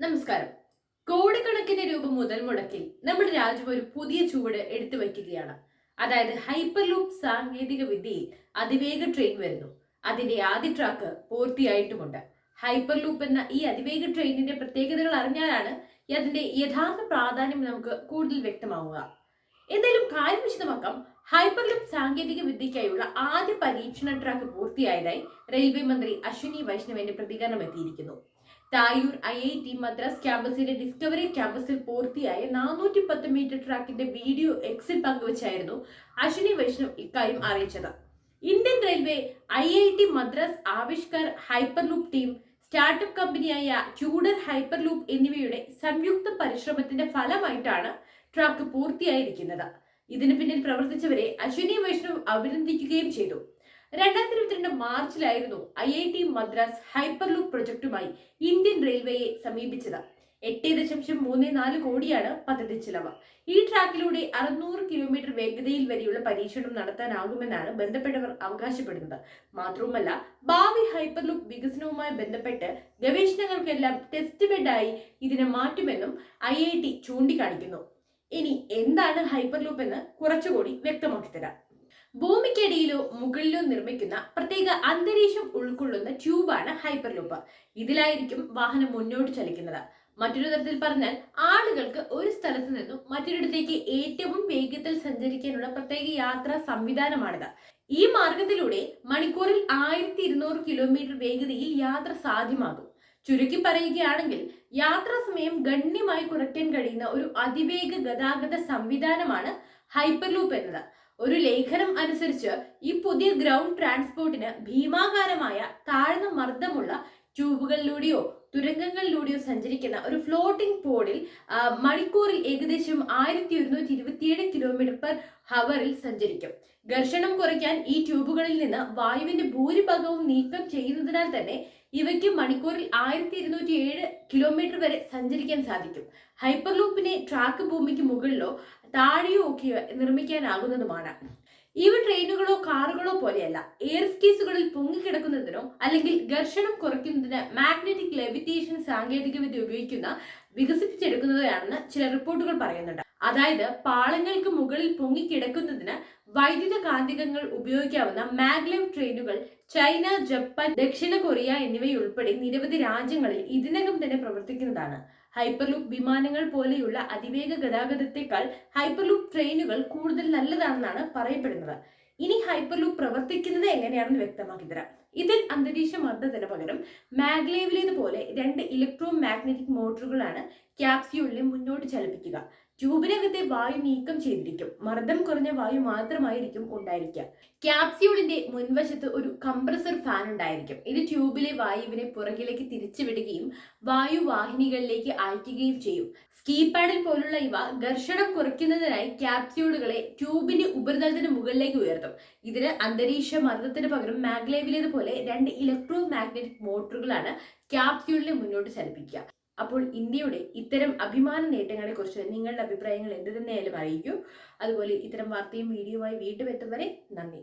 നമസ്കാരം. കോടിക്കണക്കിന് രൂപ മുതൽ മുടക്കിൽ നമ്മുടെ രാജ്യം ഒരു പുതിയ ചുവട് എടുത്തു വയ്ക്കുകയാണ്. അതായത് ഹൈപ്പർലൂപ്പ് സാങ്കേതിക വിദ്യയിൽ അതിവേഗ ട്രെയിൻ വരുന്നു. അതിന്റെ ആദ്യ ട്രാക്ക് പൂർത്തിയായിട്ടുമുണ്ട്. ഹൈപ്പർലൂപ്പ് എന്ന ഈ അതിവേഗ ട്രെയിനിന്റെ പ്രത്യേകതകൾ അറിഞ്ഞാലാണ് അതിന്റെ യഥാർത്ഥ പ്രാധാന്യം നമുക്ക് കൂടുതൽ വ്യക്തമാവുക. എന്തായാലും കാര്യം വിശദമാക്കാം. ഹൈപ്പർലൂപ്പ് സാങ്കേതിക വിദ്യയ്ക്കായുള്ള ആദ്യ പരീക്ഷണ ട്രാക്ക് പൂർത്തിയായതായി റെയിൽവേ മന്ത്രി അശ്വിനി വൈഷ്ണവിന്റെ പ്രതികരണം എത്തിയിരിക്കുന്നു. Thaiyur I I T Madras ക്യാമ്പസിലെ discovery ക്യാമ്പസിൽ പൂർത്തിയായ നാനൂറ്റി പത്ത് മീറ്റർ ട്രാക്കിന്റെ വീഡിയോ എക്സിൽ പങ്കുവച്ചായിരുന്നു അശ്വിനി വൈഷ്ണവ് ഇക്കാര്യം അറിയിച്ചത്. Indian railway I I T Madras Avishkar hyperloop team startup കമ്പനിയായ ചൂഡർ ഹൈപ്പർലൂപ്പ് എന്നിവയുടെ സംയുക്ത പരിശ്രമത്തിന്റെ ഫലമായിട്ടാണ് ട്രാക്ക് പൂർത്തിയായിരിക്കുന്നത്. ഇതിന് പിന്നിൽ പ്രവർത്തിച്ചവരെ അശ്വിനി വൈഷ്ണവ് അഭിനന്ദിക്കുകയും ചെയ്തു. രണ്ടായിരത്തി ഇരുപത്തിരണ്ട് മാർച്ചിലായിരുന്നു I I T Madras hyperloop പ്രൊജക്ടുമായി Indian റെയിൽവേയെ സമീപിച്ചത്. എട്ട് ദശാംശം മൂന്ന് നാല് കോടിയാണ് പദ്ധതി ചിലവ്. ഈ ട്രാക്കിലൂടെ അറുന്നൂറ് കിലോമീറ്റർ വേഗതയിൽ വരെയുള്ള പരീക്ഷണം നടത്താനാകുമെന്നാണ് ബന്ധപ്പെട്ടവർ അവകാശപ്പെടുന്നത്. മാത്രവുമല്ല ഭാവി ഹൈപ്പർലൂപ്പ് വികസനവുമായി ബന്ധപ്പെട്ട് ഗവേഷണങ്ങൾക്കെല്ലാം ടെസ്റ്റ് ബെഡായി ഇതിനെ മാറ്റുമെന്നും ഐ ഐ ടി ചൂണ്ടിക്കാണിക്കുന്നു. ഇനി എന്താണ് ഹൈപ്പർലൂപ്പ് എന്ന് കുറച്ചുകൂടി വ്യക്തമാക്കി തരാം. ഭൂമിക്കടിയിലോ മുകളിലോ നിർമ്മിക്കുന്ന പ്രത്യേക അന്തരീക്ഷം ഉൾക്കൊള്ളുന്ന ട്യൂബാണ് ഹൈപ്പർ ലൂപ്പ് ഇതിലായിരിക്കും വാഹനം മുന്നോട്ട് ചലിക്കുന്നത്. മറ്റൊരു തരത്തിൽ പറഞ്ഞാൽ ആളുകൾക്ക് ഒരു സ്ഥലത്ത് നിന്നും മറ്റൊരിടത്തേക്ക് ഏറ്റവും വേഗത്തിൽ സഞ്ചരിക്കാനുള്ള പ്രത്യേക യാത്രാ സംവിധാനമാണിത്. ഈ മാർഗത്തിലൂടെ മണിക്കൂറിൽ ആയിരത്തി ഇരുന്നൂറ് കിലോമീറ്റർ വേഗതയിൽ യാത്ര സാധ്യമാകും. ചുരുക്കി പറയുകയാണെങ്കിൽ യാത്രാ സമയം ഗണ്യമായി കുറയ്ക്കാൻ കഴിയുന്ന ഒരു അതിവേഗ ഗതാഗത സംവിധാനമാണ് ഹൈപ്പർലൂപ്പ് എന്നത്. ഒരു ലേഖനം അനുസരിച്ച് ഈ പുതിയ ഗ്രൗണ്ട് ട്രാൻസ്പോർട്ടിന് ഭീമാകാരമായ താഴ്ന്ന മർദ്ദമുള്ള ട്യൂബുകളിലൂടെയോ തുരങ്കങ്ങളിലൂടെയോ സഞ്ചരിക്കുന്ന ഒരു ഫ്ലോട്ടിംഗ് പോഡിൽ മണിക്കൂറിൽ ഏകദേശം ആയിരത്തി ഒരുന്നൂറ്റി ഇരുപത്തിയേഴ് കിലോമീറ്റർ പെർ ഹവറിൽ സഞ്ചരിക്കും. ഘർഷണം കുറയ്ക്കാൻ ഈ ട്യൂബുകളിൽ നിന്ന് വായുവിന്റെ ഭൂരിഭാഗവും നീക്കം ചെയ്യുന്നതിനാൽ തന്നെ ഇവയ്ക്ക് മണിക്കൂറിൽ ആയിരത്തി ഇരുന്നൂറ്റി ഏഴ് കിലോമീറ്റർ വരെ സഞ്ചരിക്കാൻ സാധിക്കും. ഹൈപ്പർലൂപ്പിനെ ട്രാക്ക് ഭൂമിക്ക് മുകളിലോ താഴെയോ ഒക്കെ നിർമ്മിക്കാനാകുന്നതുമാണ്. ഇവ ട്രെയിനുകളോ കാറുകളോ പോലെയല്ല. എയർ സ്കീസുകളിൽ പൊങ്ങിക്കിടക്കുന്നതിനോ അല്ലെങ്കിൽ ഘർഷണം കുറയ്ക്കുന്നതിന് മാഗ്നറ്റിക് ലെവിറ്റേഷൻ സാങ്കേതികവിദ്യ ഉപയോഗിക്കുന്ന വികസിപ്പിച്ചെടുക്കുന്നതാണെന്ന് ചില റിപ്പോർട്ടുകൾ പറയുന്നുണ്ട്. അതായത് പാളങ്ങൾക്ക് മുകളിൽ പൊങ്ങിക്കിടക്കുന്നതിന് വൈദ്യുത കാന്തികങ്ങൾ ഉപയോഗിക്കാവുന്ന മാഗ്ലെവ് ട്രെയിനുകൾ ചൈന ജപ്പാൻ ദക്ഷിണ കൊറിയ എന്നിവയുൾപ്പെടെ നിരവധി രാജ്യങ്ങളിൽ ഇതിനകം തന്നെ പ്രവർത്തിക്കുന്നതാണ്. ഹൈപ്പർലൂപ്പ് വിമാനങ്ങൾ പോലെയുള്ള അതിവേഗ ഗതാഗതത്തെക്കാൾ ഹൈപ്പർലൂപ്പ് ട്രെയിനുകൾ കൂടുതൽ നല്ലതാണെന്നാണ് പറയപ്പെടുന്നത്. ഇനി ഹൈപ്പർലൂപ്പ് പ്രവർത്തിക്കുന്നത് എങ്ങനെയാണെന്ന് വ്യക്തമാക്കി തരാം. ഇതിൽ അന്തരീക്ഷ മർദ്ദത്തിന് പകരം മാഗ്ലേവിലേതുപോലെ രണ്ട് ഇലക്ട്രോ മാഗ്നറ്റിക് മോട്ടോറുകളാണ് ക്യാപ്സ്യൂളിനെ മുന്നോട്ട് ചലിപ്പിക്കുക. ട്യൂബിനകത്തെ വായു നീക്കം ചെയ്തിരിക്കും. മർദ്ദം കുറഞ്ഞ വായു മാത്രമായിരിക്കും ഉണ്ടായിരിക്കുക. ക്യാപ്സ്യൂളിന്റെ മുൻവശത്ത് ഒരു കംപ്രസർ ഫാൻ ഉണ്ടായിരിക്കും. ഇത് ട്യൂബിലെ വായുവിനെ പുറകിലേക്ക് തിരിച്ചുവിടുകയും വായു വാഹിനികളിലേക്ക് അയക്കുകയും ചെയ്യും. സ്കീ പാഡിൽ പോലുള്ള ഇവ ഘർഷണം കുറയ്ക്കുന്നതിനായി ക്യാപ്സ്യൂളുകളെ ട്യൂബിന്റെ ഉപരിതലത്തിന് മുകളിലേക്ക് ഉയർത്തും. ഇതിന് അന്തരീക്ഷ മർദ്ദത്തിന് പകരം മാഗ്ലേവിലേതുപോലെ രണ്ട് ഇലക്ട്രോ മാഗ്നറ്റിക് മോട്ടോറുകളാണ് ക്യാപ്സ്യൂളിനെ മുന്നോട്ട് ചലിപ്പിക്കുക. അപ്പോൾ ഇന്ത്യയുടെ ഇത്തരം അഭിമാന നേട്ടങ്ങളെ കുറിച്ച് നിങ്ങളുടെ അഭിപ്രായങ്ങൾ എന്ത് തന്നെയായാലും അറിയിക്കൂ. അതുപോലെ ഇത്തരം വാർത്തയും വീഡിയോയുമായി വീണ്ടും എത്തും വരെ നന്ദി.